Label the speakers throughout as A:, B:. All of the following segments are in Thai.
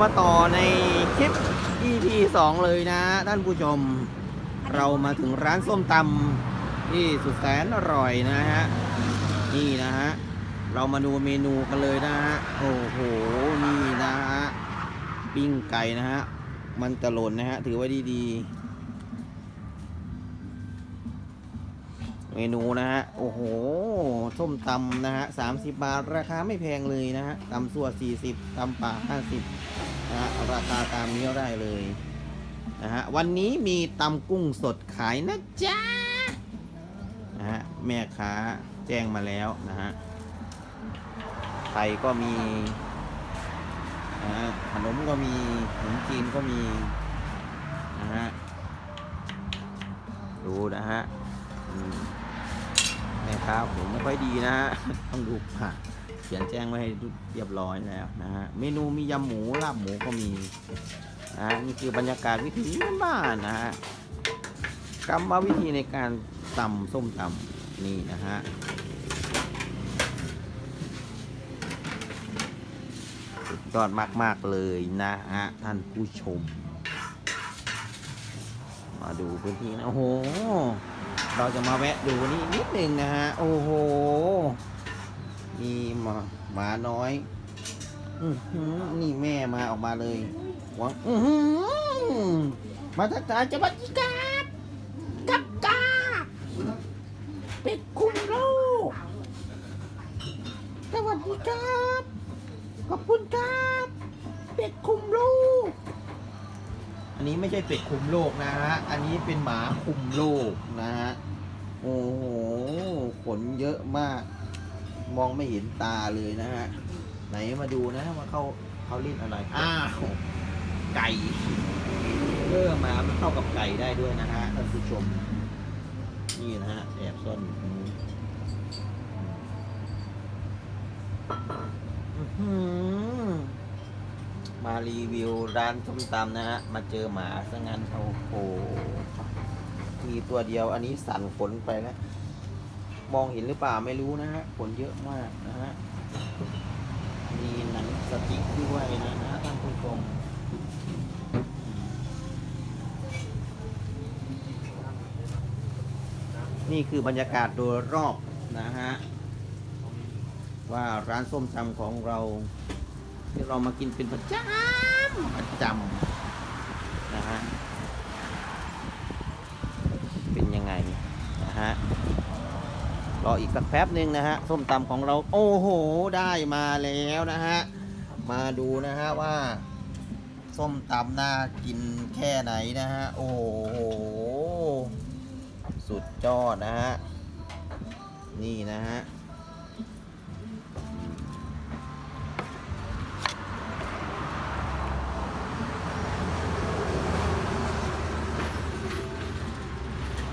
A: มาต่อในคลิป EP 2 เลยนะ ท่านผู้ชม เรามาถึงร้านส้มตำที่สุดแสนอร่อยนะฮะ นี่นะฮะ เรามาดูเมนูกันเลยนะฮะ โอ้โห นี่นะฮะ ปิ้งไก่นะฮะ มันจะหล่นนะฮะ ถือไว้ดีๆ เมนูนะฮะ โอ้โห ส้มตำนะฮะสามสิบบาท ราคาไม่แพงเลยนะฮะตำสั่วสี่สิบตำป่าห้าสิบ นะฮะราคาตามนี้ได้เลยนะฮะวันนี้มีตำกุ้งสดขายนะจ๊ะนะฮะแม่ค้าแจ้งมาแล้วนะฮะไข่ก็มีนะฮะขนมก็มีขนมจีนก็มีนะฮะดูนะฮะแม่ค้าผมไม่ค่อยดีนะฮะต้องดูผ่า ขียนแจ้งไว้ให้เรียบร้อยแล้วนะฮะเมนูมียำหมูลาบหมูก็มีนะนี่คือบรรยากาศวิถีบ้านนะฮะกรรมวิธีในการตำส้มตำนี่นะฮะยอดมาก ๆ เลยนะฮะ ท่านผู้ชม มาดูพื้นที่นะ โอ้โห เราจะมาแวะดูนี่นิดหนึ่งนะฮะ โอ้โห มีหมาหมาน้อย อือหือนี่แม่มาออกมาเลยหวังอือหือมาทักทายจะบัดกาบกับกาบเป็ดคุมโลกสวัสดีครับ ขอบคุณครับ เป็ดคุมโลก อันนี้ไม่ใช่เป็ดคุมโลกนะฮะ อันนี้เป็นหมาคุมโลกนะฮะ โอ้โห ขนเยอะมาก มองไม่เห็นตาเลยนะฮะ ไหนมาดูนะว่าเขาเขาเล่นอะไร อ้าว ไก่เออหมามันเข้ากับไก่ได้ด้วยนะฮะท่านผู้ชม นี่นะฮะ แอบซ่อนอยู่ตรงนู้นอื้อมารีวิวร้านส้มตำนะฮะ มาเจอหมาซะงั้นโอ้โหมีตัวเดียวอันนี้สั่นขนไปแล้ว มองเห็นหรือเปล่าไม่รู้นะฮะขนเยอะมากนะฮะมีหนังสติ๊กด้วยนะฮะท่านผู้ชมนี่คือบรรยากาศโดยรอบนะฮะว่าร้านส้มตำของเราที่เรามากินเป็นประจำประจำนะฮะ เป็นยังไงนะฮะ รออีกสักแป๊บหนึ่งนะฮะส้มตำของเราโอ้โหได้มาแล้วนะฮะมาดูนะฮะว่า ส้มตำน่ากินแค่ไหนนะฮะโอ้โหสุดยอดนะฮะนี่นะฮะ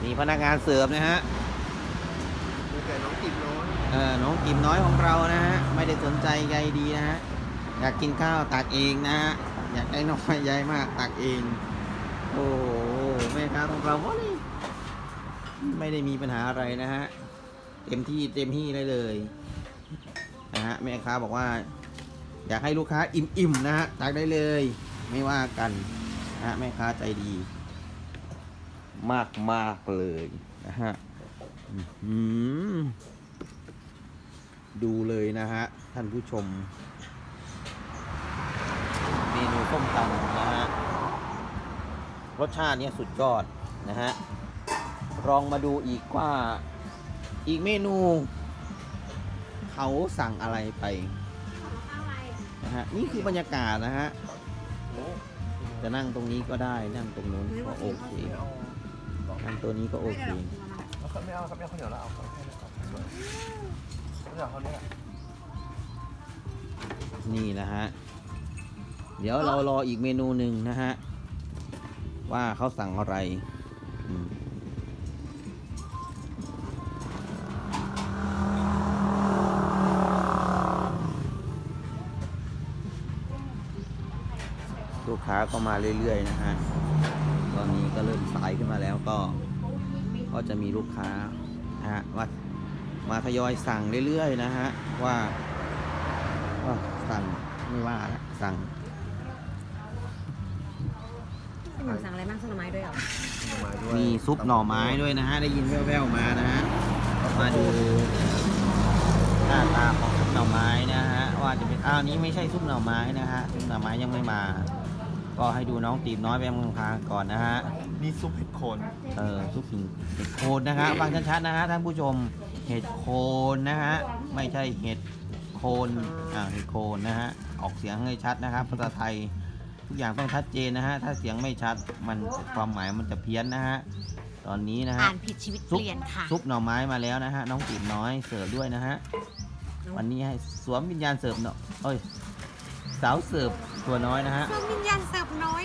A: มีพนักงานเสิร์ฟนะฮะ
B: มีแต่น้องกิมน้อย
A: เออน้องกิมน้อยของเรานะฮะไม่ได้สนใจใยดีนะฮะอยากกินข้าวตักเองนะฮะอยากได้น้อยใหญ่มากตักเองโอ้โหแม่ค้าของเราก็นี่ไม่ได้มีปัญหาอะไรนะฮะเต็มที่เต็มที่ได้เลยนะฮะแม่ค้าบอกว่า อยากให้ลูกค้าอิ่มๆนะฮะตักได้เลย ไม่ว่ากันนะฮะแม่ค้าใจดี มากมากๆเลยนะฮะ ดูเลยนะฮะ ท่านผู้ชม เมนูส้มตำนะฮะ รสชาติเนี่ยสุดยอดนะฮะ ลองมาดูอีกว่าอีกเมนู เขาสั่งอะไรไปนะฮะ นี่คือบรรยากาศนะฮะ จะนั่งตรงนี้ก็ได้นั่งตรงนู้นก็โอเคนั่งตัวนี้ก็โอเค
B: ไม่เอาครับไม่เอาข้าวเหนียวแล้วเอาข้าวเหนียวครับข้าวเหนียวเขาเนี่ย
A: นี่นะฮะ เดี๋ยวเรารออีกเมนูหนึ่งนะฮะ ว่าเขาสั่งอะไรอืมลูกค้าก็มาเรื่อยๆนะฮะ ตอนนี้ก็เริ่มสายขึ้นมาแล้วก็ ก็จะมีลูกค้านะฮะว่ามาทยอยสั่งเรื่อยๆนะฮะว่าว่าสั่งไม่ว่าละสั่ง
C: หนูสั่งอะไรบ้างซุปหน่อไม้ด้วยเหรอ
B: หน่อไม้ด้วย
A: มีซุปหน่อไม้ด้วยนะฮะได้ยินแว่วๆมานะฮะมาดูหน้าตาของซุปหน่อไม้นะฮะว่าจะเป็นอ้าวนี้ไม่ใช่ซุปหน่อไม้นะฮะซุปหน่อไม้ยังไม่มา ก็ให้ดูน้องตีบน้อยไปเมืองพางก่อนนะฮะ
B: นี่ซุปเห็ดโคน
A: เออซุปหิ่งเห็ดโคนนะฮะฟังชัดๆนะฮะท่านผู้ชมเห็ดโคนนะฮะไม่ใช่เห็ดโคนอ่าเห็ดโคนนะฮะออกเสียงให้ชัดนะครับภาษาไทยทุกอย่างต้องชัดเจนนะฮะ ถ้าเสียงไม่ชัดมันความหมายมันจะเพี้ยนนะฮะ ตอนนี้นะฮะ
C: อ่านผิดชีวิตเปลี่ยนค่ะ
A: ซุปหน่อไม้มาแล้วนะฮะ น้องตีบน้อยเสิร์ฟด้วยนะฮะ วันนี้ให้สวมวิญญาณเสิร์ฟเนาะเอ้ย สาวเสิร์ฟ ตัวน้อยนะฮะ
C: เครื่องวิญญาณเสิร์ฟน้อย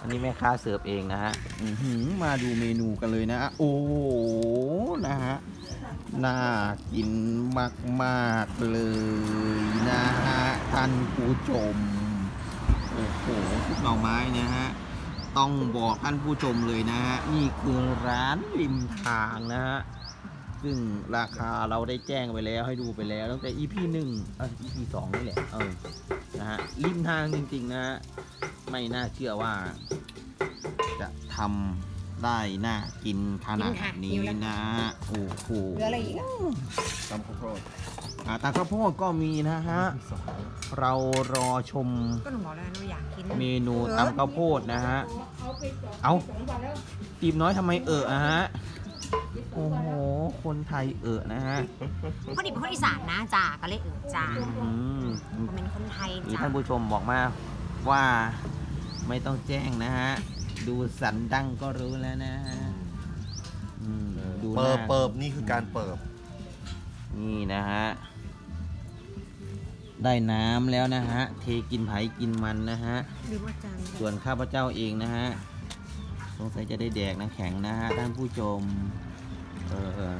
A: อันนี้แม่ค้าเสิร์ฟเองนะฮะอื้อหือมาดูเมนูกันเลยนะฮะโอ้โหนะฮะ น่ากินมากๆเลยนะฮะท่านผู้ชม โอ้โหทุกหน่อไม้นะฮะ ต้องบอกท่านผู้ชมเลยนะฮะ นี่คือร้านริมทางนะฮะ ซึ่งราคาเราได้แจ้งไปแล้วให้ดูไปแล้วตั้งแต่ EP หนึ่งเออ EP สองนี่แหละ เออ นะฮะริมทางจริง ๆ นะฮะไม่น่าเชื่อว่า จะทำได้น่ากินขนาดนี้นะโอ้โห
C: เหลืออะไรอีกอะ
B: ตำข้าวโพด
A: อ่าตาข้าวโพดก็มีนะฮะ
B: สอง
A: เรารอชม
C: ก็หนูบอกแล้วหนูอยากกิน
A: เมนูตำข้าวโพดนะฮะ เอาตีมน้อยทำไมเอออะฮะ โอ้โห คนไทยเออนะฮะ
C: คนนี้เป็นคนอีสานนะจ้าก็เลยเออจ้า
A: อืม
C: ผมเป็นคนไทย
A: มี
C: จ้า
A: ท่านผู้ชมบอกมาว่าไม่ต้องแจ้งนะฮะ ดูสันดังก็รู้แล้วนะฮะอืมดูห
B: เปิ
A: น้า
B: บเปิบนี่คือการเปิบ
A: นี่นะฮะ ได้น้ำแล้วนะฮะ เทกินไผกินมันนะฮะ
C: ลืมว่าจาน
A: ส่วนข้าพเจ้าเองนะฮะ สงสัยจะได้แดกน้ำแข็งนะฮะท่านผู้ชม เออ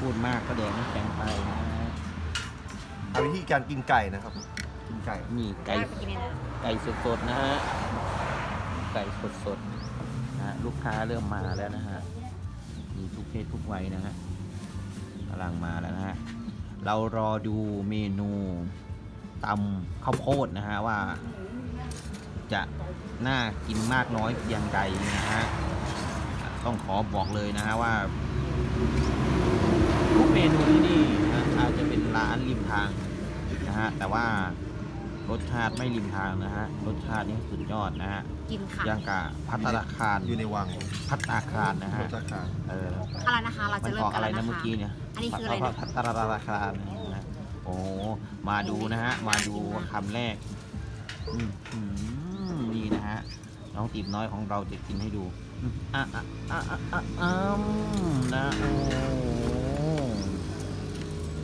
A: พูดมากก็แดกน้ำแข็งไปนะฮะ
B: เอาวิธีการกินไก่นะครับ กินไก่
A: นี่
C: ไก่
A: ไก่
C: ไปกินเลยนะ
A: ไก่สดๆนะฮะไก่สดๆนะฮะลูกค้าเริ่มมาแล้วนะฮะมีทุกเพศทุกวัยนะฮะกำลังมาแล้วนะฮะเรารอดูเมนูตำข้าวโพดนะฮะว่า จะน่ากินมากน้อยเพียงใดนะฮะ ต้องขอบอกเลยนะฮะว่าทุกเมนูที่นี่นะอาจจะเป็นร้านริมทางนะฮะแต่ว่ารสชาติไม่ริมทางนะฮะรสชาตินี่สุดยอดนะฮะ
C: กินค่ะ
A: ยังกะพัตตาคาร
B: อยู่ในวัง
A: พัตตาคารนะ
B: ร
A: ฮะ
B: สชาติ
A: เออ
C: อะไรนะคะเรา
A: มั
C: จะ
A: น
C: เริ่
A: อ
C: ม
A: อก
C: กัน
A: อะไร
C: แล้ว
A: นะ
C: นะ
A: เมื่อ
C: คะ
A: กี้เนี่ย
C: อันนี้คืออะไรนะ
A: พัตตาคารนะโอ้มาดูนะฮะมาดูคำแรกอืมอืมนี่นะฮะน้องตีบน้อยของเราจะกินให้ดู อืมอะอะอะอะอะนะโอ้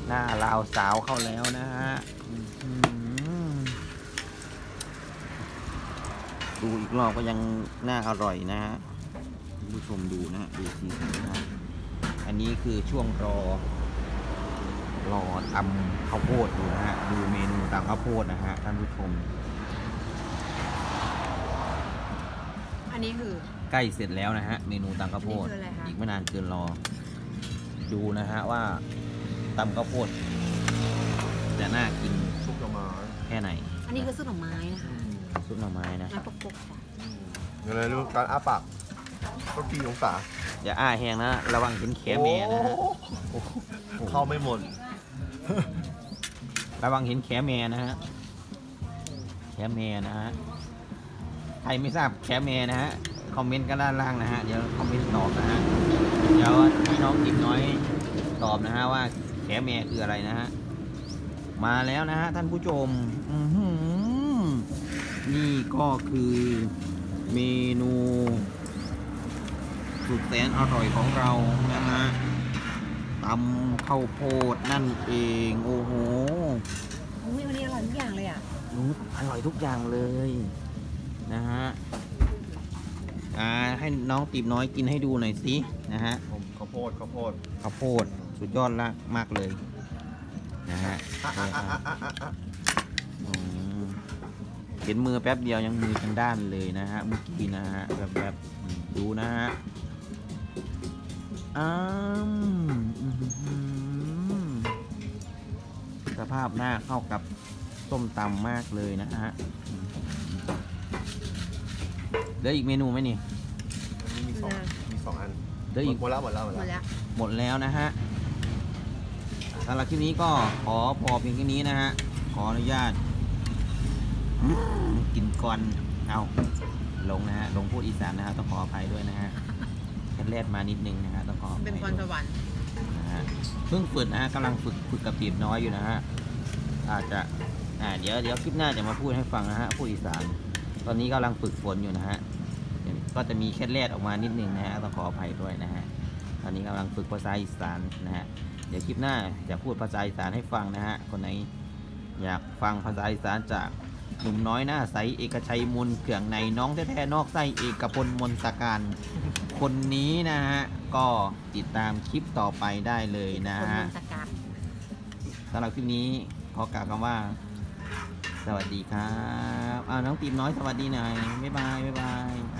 A: หน้าลาวสาวเข้าแล้วนะฮะดูอีกรอบก็ยังน่าอร่อยนะฮะผู้ชมดูนะดูสีสันนะอันนี้คือช่วงรอ รอตำข้าวโพดดูนะฮะดูเมนูตำข้าวโพดนะฮะท่านผู้ชม
C: นนี้คือ
A: ใกล้เสร็จแล้วนะฮะ เมนูตำข้าวโพด
C: นี่คืออะไรคะ
A: อีกไม่นานเกินรอ ดูนะฮะว่าตำข้าวโพด จะน่ากิน
B: ซุปหน่อไม้
A: แค่ไหน
C: อันนี้คือซุปหน่อไม้นะคะ
A: ซุปหน่อไม้นะ
C: ไม้ปกๆจ้ะ
B: เดี๋ยวเลยรู้การอ้าปากก็กี่องศา
A: อย่าอ้าแหงนะ ระวังเห็นแขนแม่นะฮะ
B: โอ้โหเข้าไม่หมด
A: ระวังเห็นแขนแม่นะฮะแขนแม่นะฮะ ใครไม่ทราบแขนแม่นะฮะ คอมเมนต์กันด้านล่างนะฮะ เดี๋ยวคอมเมนต์ตอบนะฮะ เดี๋ยวพี่น้องจิบน้อยตอบนะฮะว่าแขนแม่คืออะไรนะฮะ มาแล้วนะฮะท่านผู้ชม อื้อหือนี่ก็คือเมนูสุดแสนอร่อยของเรานะฮะตำข้าวโพดนั่นเอง โอ้โห
C: อุ้ยวันนี้อร่อยทุกอย่างเลยอะ
A: อืมอร่อยทุกอย่างเลย นะฮะอ่าให้น้องตีบน้อยกินให้ดูหน่อยสินะฮะ
B: ผมข้าวโพดข้าวโพด
A: ข้าวโพดสุดยอดละมากเลยนะฮะ
B: อะอะอะอะอะอะ
A: อืมเห็นมือแป๊บเดียวยังมือทางด้านเลยนะฮะเมื่อกี้นะฮะแบบแบบๆอืมดูนะฮะอ้ามอื้อหือสภาพหน้าเข้ากับส้มตำมากเลยนะฮะ เหลืออีกเมนูไหมนี่
B: มันมีสองมีสองอัน
A: เหลืออีก
B: หมดแล้วหมดแล้วหมด
C: หมด
B: แล้ว
C: แล้ว
A: หมดแล้วนะฮะสำหรับคลิปนี้ก็ขอพอเพียงแค่นี้นะฮะ ขออนุญาตอืมกินก่อนเอาลงนะฮะลงพูดอีสานนะฮะต้องขออภัยด้วยนะฮะแค่แรดมานิดนึงนะฮะต้องขออภัย
C: เป็นพรสวรรค์
A: นะฮะเพิ่งฝึกนะฮะกำลังฝึกฝึกกับปีบน้อยอยู่นะฮะอาจจะอ่าเดี๋ยวเดี๋ยวคลิปหน้าจะมาพูดให้ฟังนะฮะพูดอีสาน ตอนนี้กำลังฝึกฝนอยู่นะฮะก็จะมีแค่แรดออกมานิดนึงนะฮะต้องขออภัยด้วยนะฮะตอนนี้กำลังฝึกภาษาอีสานนะฮะเดี๋ยวคลิปหน้าจะพูดภาษาอีสานให้ฟังนะฮะคนไหนอยากฟังภาษาอีสานจากหนุ่มน้อยหน้าใสเอกชัยมุนเขื่องในน้องแท้ๆนอกไส้เอกพลมนตการคนนี้นะฮะก็ติดตามคลิปต่อไปได้เลยนะ
C: คน
A: ฮะ
C: เมืองตะการ
A: สำหรับคลิปนี้ขอกล่าวคำว่า สวัสดีครับอ้าวน้องตีมน้อยสวัสดีหน่อยบ๊ายบายบ๊ายบาย